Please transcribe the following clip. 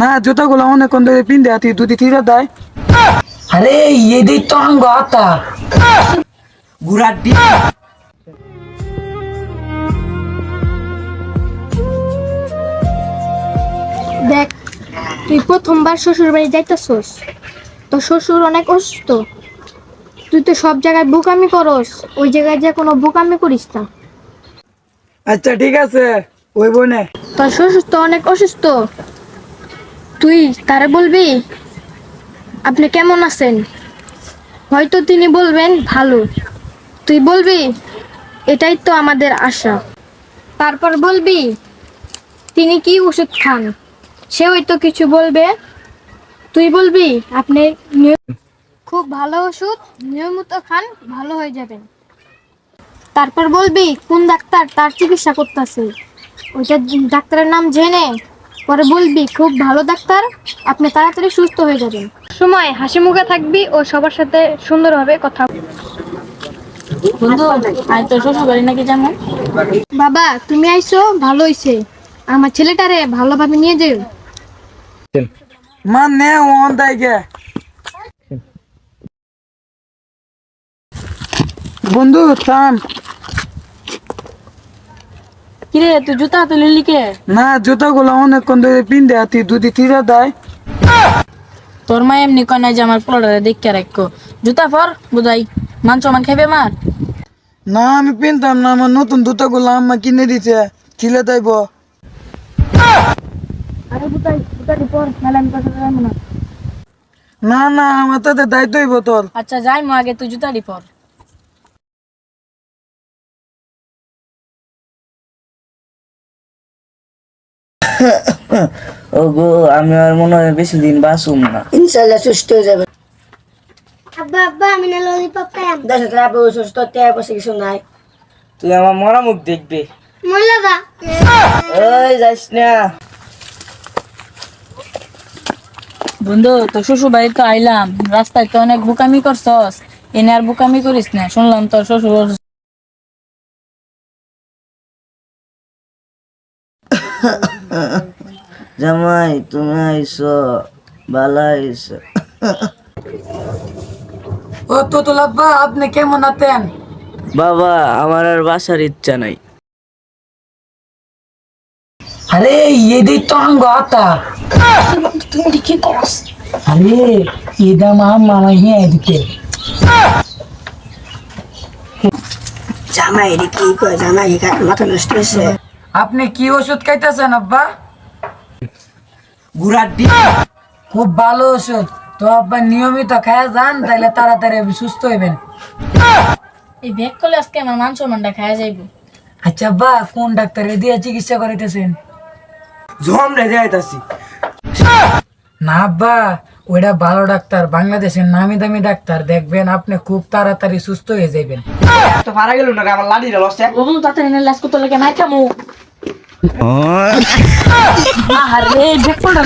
না জুতাগুলো অনেকক্ষণ ধরে পিনতে আতি দুটি থিরা দেয়। আরে এদের তো আঙ্গ আতা গুড়ার দেখ তুই প্রথমবার শ্বশুর বাড়ি যাইতেছস। তো শ্বশুর অনেক অসুস্থ। তুই তো সব জায়গায় বোকামি করস ওই জায়গায় যে কোনো বোকামি করিস না। আচ্ছা ঠিক আছে ওই বোনে। তোর শ্বশুর তো অনেক অসুস্থ। তুই তারে বলবি? আপনি কেমন আছেন? হয়তো তিনি বলবেন ভালো। তুই বলবি, এটাই তো আমাদের আশা। তারপর বলবি, তিনি কি ওষুধ খান? সে হয়তো কিছু বলবে। তুই বলবি, আপনি খুব ভালো ওষুধ, নিয়মিত খান, ভালো হয়ে যাবেন। তারপর বলবি, কোন ডাক্তার তার চিকিৎসা করতেছে? ওইটা ডাক্তারের নাম জেনে পরে বলবি খুব ভালো ডাক্তার আপনি তাড়াতাড়ি সুস্থ হয়ে যাবেন। সময় হাসি মুখে থাকবি ও সবার সাথে সুন্দরভাবে কথা বন্ধু শ্বশুর বাড়ি নাকি যেমন বাবা তুমি আইছো ভালো হইছে। আমার ছেলেটারে ভালোভাবে নিয়ে যেও। মান নে ওন দেয় বন্ধু থাম। কিরে তুই জুতা হাতে লিলি কে? না জুতাগুলো অনেকক্ষণ ধরে পিনতে আতি দুটি থিরা দেয়। তোর মা এমনি কয় যে আমার পোলারে দেখে রাখো জুতা ফর বুঝাই মান সমান আমার না আমি পিনতাম না আমার নতুন জুতাগুলো আম্মা কিনে দিছে ছিলে দেব। আরে বুঝাই জুতাটি পর নাহলে আমি কথা জানব না। না আমার তাতে দায়িত্ব হইব তোর আচ্ছা যাই মো আগে তুই জুতাটি পর। ওগো আমি আর মনে হয় বেশি দিন বাঁচুম না। ইনশাল্লাহ সুস্থ হয়ে যাবে। আব্বা আব্বা আমি না ললিপপ খাইম তোর আব্বু সুস্থ তে বসে কিছু নাই। তুই আমার মরা মুখ দেখবে। মল্লা দা। ওই যাইস না। বন্ধু তোর শ্বশুর বাড়ি তো আইলাম। রাস্তায় তো অনেক বুকামি করছস। এনে আর বুকামি করিস না। শুনলাম তোর শ্বশুর জামাই তুমি আইসো ভালো আইসো। ও তো তো লাব্বা আপনি কেমন আছেন? বাবা আমার আর বাসার ইচ্ছা নাই। আরে এদের তো আঙ্গ আতা। তুমি কি করস আরে এদা মা মামা হিয়া এদিকে জামাই রে কি কয় জামাই মাথা নষ্ট হয়েছে আপনি কি ওষুধ খাইতেছেন আব্বা? গুড়ার ডিম। খুব ভালো ওষুধ। তো আব্বা নিয়মিত খায়া যান তাহলে তাড়াতাড়ি সুস্থ হইবেন। এই ব্যাগ করলে আজকে আমার মান সম্মানটা খাওয়া যাইব। আচ্ছা আব্বা কোন ডাক্তারে দিয়ে চিকিৎসা করাইতেছেন? জম রে যাইতাছি না আব্বা ওইটা ভালো ডাক্তার বাংলাদেশের নামি দামি ডাক্তার। দেখবেন আপনি খুব তাড়াতাড়ি সুস্থ হয়ে যাবেন তো পারা গেল না আমার লাড়ি রে লসে ও বন্ধু তাড়াতাড়ি এনে লাস করতে লাগে নাই কামু আরে গেল না